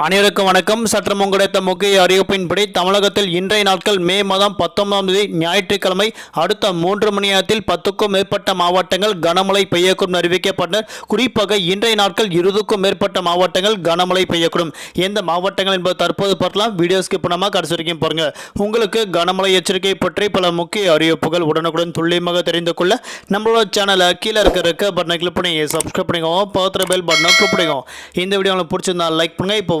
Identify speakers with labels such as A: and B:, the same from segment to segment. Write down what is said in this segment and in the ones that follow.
A: அனைவருக்கும் வணக்கம். சற்றம் கிடைத்த முக்கிய அறிவிப்பின்படி தமிழகத்தில் இன்றைய நாட்கள் மே மாதம் பத்தொன்பதாம் தேதி ஞாயிற்றுக்கிழமை அடுத்த மூன்று மணி நேரத்தில் பத்துக்கும் மேற்பட்ட மாவட்டங்கள் கனமழை பெய்யக்கூடும் அறிவிக்கப்பட்ட குறிப்பாக இன்றைய நாட்கள் இருபதுக்கும் மேற்பட்ட மாவட்டங்கள் கனமழை பெய்யக்கூடும். எந்த மாவட்டங்கள் என்பது தற்போது பார்க்கலாம். வீடியோ ஸ்கிப் பண்ணாமல் கடைசி வரைக்கும் பாருங்க. உங்களுக்கு கனமழை எச்சரிக்கை பற்றி பல முக்கிய அறிவிப்புகள் உடனுக்குடன் துல்லியமாக தெரிந்து கொள்ள நம்மளோட சேனலை கீழே இருக்க இருக்க பட்டனை கிளிக் பண்ணி சப்ஸ்கிரைப் பண்ணிக்கோங்க. பக்கத்தில் பெல் பட்டனை கிளிக் பண்ணிக்கோங்க. இந்த வீடியோ உங்களுக்கு பிடிச்சிருந்தா லைக் பண்ணுங்க. இப்போ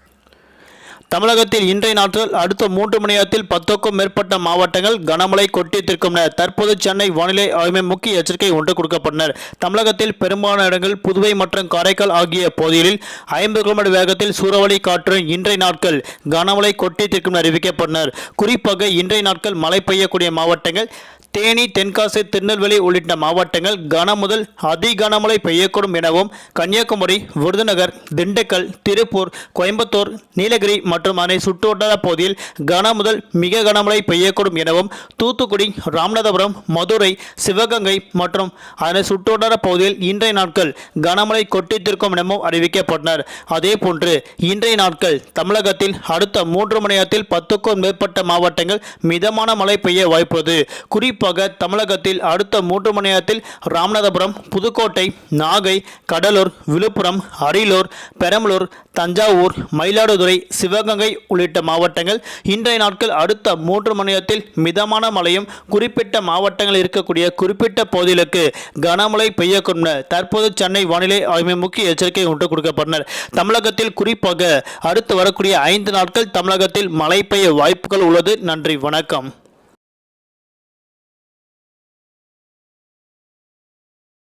A: தமிழகத்தில் இன்றைய நாட்கள் அடுத்த மூன்று மணி நேரத்தில் பத்துக்கும் மேற்பட்ட மாவட்டங்கள் கனமழை கொட்டி என தற்போது சென்னை வானிலை ஆய்வு முக்கிய எச்சரிக்கை ஒன்று கொடுக்கப்பட்டனர். தமிழகத்தில் பெரும்பாலான இடங்கள் புதுவை மற்றும் காரைக்கால் ஆகிய பகுதிகளில் ஐம்பது கிலோமீட்டர் வேகத்தில் சூறாவளி காற்று இன்றைய நாட்கள் கனமழை கொட்டி என அறிவிக்கப்பட்டனர். குறிப்பாக இன்றைய நாட்கள் மழை பெய்யக்கூடிய மாவட்டங்கள் தேனி தென்காசி திருநெல்வேலி உள்ளிட்ட மாவட்டங்கள் கன முதல் அதி கனமழை பெய்யக்கூடும் எனவும் கன்னியாகுமரி விருதுநகர் திண்டுக்கல் திருப்பூர் கோயம்புத்தூர் நீலகிரி மற்றும் மற்றும் அதனை சுற்றுவட்டார பகுதியில் கன முதல் மிக கனமழை பெய்யக்கூடும் எனவும் தூத்துக்குடி ராமநாதபுரம் மதுரை சிவகங்கை மற்றும் அதனை சுற்றுவட்டார பகுதியில் இன்றைய நாட்கள் கனமழை கொட்டித்திருக்கும் எனவும் அறிவிக்கப்பட்டனர். அதேபோன்று இன்றைய நாட்கள் தமிழகத்தில் அடுத்த மூன்று மணி நேரத்தில் பத்துக்கும் மேற்பட்ட மாவட்டங்கள் மிதமான மழை பெய்ய வாய்ப்புள்ளது. குறிப்பாக தமிழகத்தில் அடுத்த மூன்று மணி நேரத்தில் ராமநாதபுரம் புதுக்கோட்டை நாகை கடலூர் விழுப்புரம் அரியலூர் பெரம்பலூர் தஞ்சாவூர் மயிலாடுதுறை சிவகங்கை உள்ளிட்ட மாவட்டங்கள். இன்றைய நாட்கள் அடுத்த மூன்று மணி நேரத்தில் மிதமான மழையும் குறிப்பிட்ட மாவட்டங்கள் இருக்கக்கூடிய குறிப்பிட்ட பகுதிகளுக்கு கனமழை பெய்யக்கூடும் தற்போது சென்னை வானிலை ஆய்வு முக்கிய எச்சரிக்கை ஒன்று கொடுக்கப்பட்டனர். தமிழகத்தில் குறிப்பாக அடுத்து வரக்கூடிய ஐந்து நாட்கள் தமிழகத்தில் மழை பெய்ய வாய்ப்புகள் உள்ளது. நன்றி வணக்கம்.